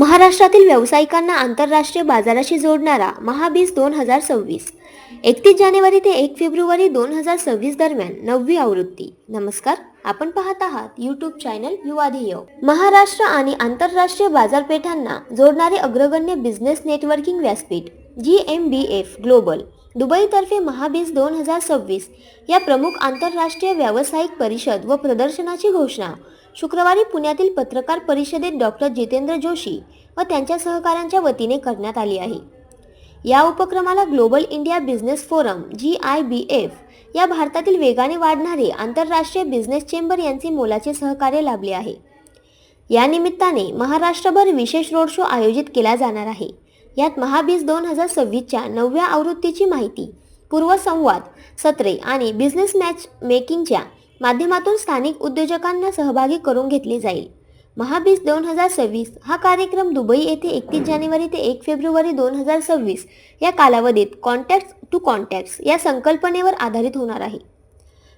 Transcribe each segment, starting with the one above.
महाराष्ट्रातील व्यावसायिकांना आंतरराष्ट्रीय बाजाराशी जोडणारा महाबीज दोन हजार सव्वीस. एकतीस जानेवारी ते एक फेब्रुवारी दोन हजार सव्वीस दरम्यान नववी आवृत्ती. नमस्कार आपण पाहत आहात यूट्यूब चॅनल युवा ध्येय महाराष्ट्र आणि आंतरराष्ट्रीय बाजारपेठांना जोडणारे अग्रगण्य बिझनेस नेटवर्किंग व्यासपीठ G M B F global दुबईतर्फे Mahabeej दोन हजार सव्वीस या प्रमुख आंतरराष्ट्रीय व्यावसायिक परिषद व प्रदर्शनाची घोषणा शुक्रवारी पुण्यातील पत्रकार परिषदेत डॉक्टर जितेंद्र जोशी व त्यांच्या सहकाऱ्यांच्या वतीने करण्यात आली आहे. या उपक्रमाला global India business forum G I B F या भारतातील वेगाने वाढणारे आंतरराष्ट्रीय बिझनेस चेंबर यांचे मोलाचे सहकार्य लाभले आहे. या निमित्ताने महाराष्ट्रभर विशेष रोड शो आयोजित केला जाणार आहे. यात महाबीज दोन हजार सव्वीसच्या नवव्या आवृत्तीची माहिती पूर्वसंवाद सत्रे आणि बिझनेस मॅच मेकिंगच्या माध्यमातून स्थानिक उद्योजकांना सहभागी करून घेतली जाईल. महाबीज दोन हजार सव्वीस हा कार्यक्रम दुबई येथे एकतीस जानेवारी ते एक फेब्रुवारी दोन हजार सव्वीस या कालावधीत कॉन्टॅक्ट टू कॉन्टॅक्ट्स या संकल्पनेवर आधारित होणार आहे.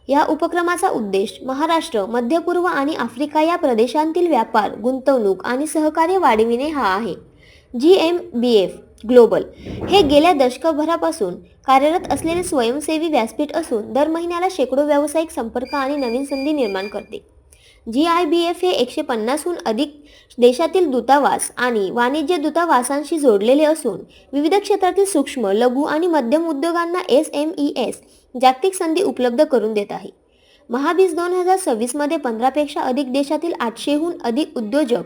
या उपक्रमाचा उद्देश महाराष्ट्र मध्य पूर्व आणि आफ्रिका या प्रदेशांतील व्यापार गुंतवणूक आणि सहकार्य वाढविणे हा आहे. G M B F global. हे गेल्या दशकभरापासून कार्यरत असलेले स्वयंसेवी व्यासपीठ असून दर महिन्याला शेकडो व्यावसायिक संपर्क आणि नवीन संधी निर्माण करते. जी आय बी एफ हे एकशे पन्नासहून अधिक देशातील दूतावास आणि वाणिज्य दूतावासांशी जोडलेले असून विविध क्षेत्रातील सूक्ष्म लघु आणि मध्यम उद्योगांना एस एम ई एस जागतिक संधी उपलब्ध करून देत आहे. महाबीज दोन हजार सव्वीसमध्ये पंधरापेक्षा अधिक देशातील आठशेहून अधिक उद्योजक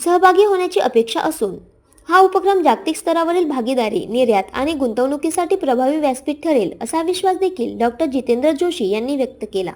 सहभागी होण्याची अपेक्षा असून हा उपक्रम जागतिक स्तरावरील भागीदारी निर्यात आणि गुंतवणुकीसाठी प्रभावी व्यासपीठ ठरेल असा विश्वास देखील डॉक्टर जितेंद्र जोशी यांनी व्यक्त केला.